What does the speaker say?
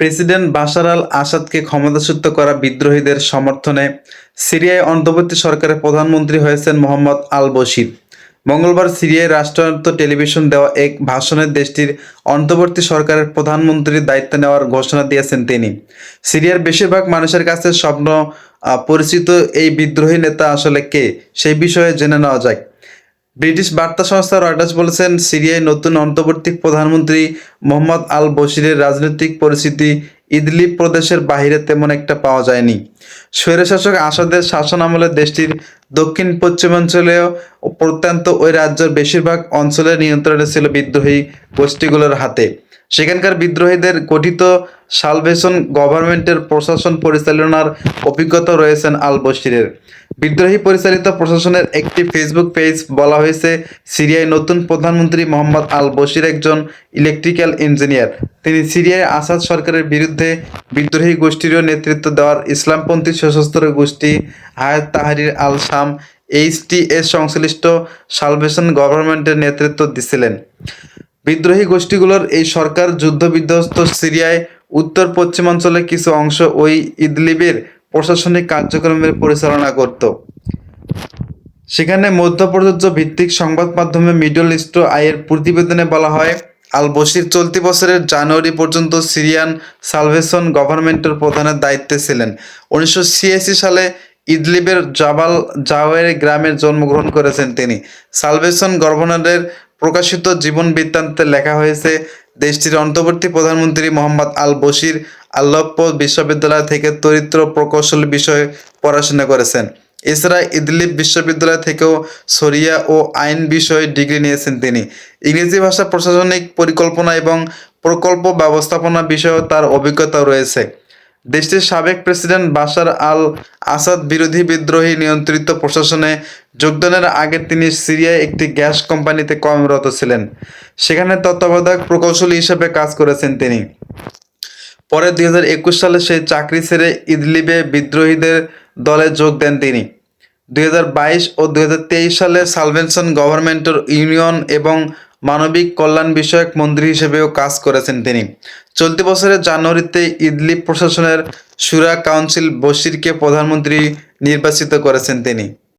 President Bashar আল আসাদকে ক্ষমতাচ্যুত করা বিদ্রোহীদের সমর্থনে সিরিয়ায় অন্তর্বর্তী সরকারের প্রধানমন্ত্রী হয়েছেন মোহাম্মদ আল বশির। মঙ্গলবার সিরিয়ায় রাষ্ট্রায়ত্ত টেলিভিশন দেওয়া এক ভাষণে দেশটির অন্তর্বর্তী সরকারের প্রধানমন্ত্রীর দায়িত্ব নেওয়ার ঘোষণা দিয়েছেন তিনি। সিরিয়ার বেশিরভাগ মানুষের কাছে স্বপ্ন পরিচিত এই বিদ্রোহী নেতা আসলে কে, সেই বিষয়ে জেনে নেওয়া যায় ব্রিটিশ বার্তা সংস্থা রয়টার্স বলেছেন, সিরিয়ায় নতুন অন্তর্বর্তী প্রধানমন্ত্রী মোহাম্মদ আল বশিরের রাজনৈতিক পরিস্থিতি ইদলি প্রদেশের বাহিরে তেমন একটা পাওয়া যায়নি। স্বৈরশাসক আসাদের শাসন আমলে দেশটির দক্ষিণ পশ্চিমাঞ্চলেও প্রত্যন্ত ওই রাজ্যের বেশিরভাগ অঞ্চলের নিয়ন্ত্রণে ছিল বিদ্রোহী গোষ্ঠীগুলোর হাতে। সেখানকার বিদ্রোহীদের গঠিত সালভেশন গভর্নমেন্টের প্রশাসন পরিচালনার অভিজ্ঞতা রয়েছেন আল বশিরের। বিদ্রোহী পরিচালিত প্রশাসনের একটি ফেসবুক পেজ বলা হয়েছে, সিরিয়ায় নতুন প্রধানমন্ত্রী মোহাম্মদ আল বশির একজন ইলেকট্রিক্যাল ইঞ্জিনিয়ার তিনি সিরিয়ায় আসাদ সরকারের বিরুদ্ধে বিদ্রোহী গোষ্ঠীরও নেতৃত্ব দেওয়ার ইসলামপন্থী সশস্ত্র গোষ্ঠী হায়াত তাহারির আল শাম এইচটিএস সংশ্লিষ্ট সালভেশন গভর্নমেন্টের নেতৃত্ব দিছিলেন। বিদ্রোহী গোষ্ঠীগুলোর এই সরকার যুদ্ধবিধ্বস্ত সিরিয়ায় উত্তর পশ্চিমাঞ্চলে কিছু অংশ ওই ইদলিবের প্রশাসনিক কার্যক্রমের পরিচালনা করত। সেখানে মধ্যপ্রাচ্য ভিত্তিক সংবাদ মাধ্যমে মিডল ইস্ট আয়ের প্রতিবেদনে বলা হয় আল বশির চলতি বছরের জানুয়ারি পর্যন্ত সিরিয়ান সালভেশন গভর্নমেন্টের প্রধানের দায়িত্বে ছিলেন। উনিশশো ছিয়াশি সালে ইদলিবের জাবাল জাওয়ের গ্রামে জন্মগ্রহণ করেছেন তিনি। সালভেশন গভর্নরের প্রকাশিত জীবন বৃত্তান্তে লেখা হয়েছে, দেশটির অন্তর্বর্তী প্রধানমন্ত্রী মোহাম্মদ আল বশির আল্লাপ্প বিশ্ববিদ্যালয় থেকে চরিত্র প্রকৌশল বিষয়ে পড়াশোনা করেছেন। এছাড়া ইদলিব বিশ্ববিদ্যালয় থেকেও সরিয়া ও আইন বিষয়ে ডিগ্রি নিয়েছেন তিনি। ইংরেজি ভাষা প্রশাসনিক পরিকল্পনা এবং প্রকল্প ব্যবস্থাপনা বিষয়েও তার অভিজ্ঞতা রয়েছে। দেশটির সাবেক প্রেসিডেন্ট বাশার আল আসাদ বিরোধী বিদ্রোহী নিয়ন্ত্রিত প্রশাসনে যোগদানের আগে তিনি সিরিয়ায় একটি গ্যাস কোম্পানিতে কর্মরত ছিলেন। সেখানে তত্ত্বাবধায়ক প্রকৌশলী হিসেবে কাজ করেছেন তিনি। পরে দুই হাজার একুশ সালে সেই চাকরি ছেড়ে ইদলিবে বিদ্রোহীদের দলে যোগ দেন তিনি। দুই হাজার বাইশ ও দুই হাজার তেইশ সালে সালভেনশন গভর্নমেন্টের ইউনিয়ন এবং মানবিক কল্যাণ বিষয়ক মন্ত্রী হিসেবেও কাজ করেছেন তিনি। চলতি বছরের জানুয়ারিতে ইদলি প্রশাসনের সুরা কাউন্সিল বশিরকে প্রধানমন্ত্রী নির্বাচিত করেছেন তিনি।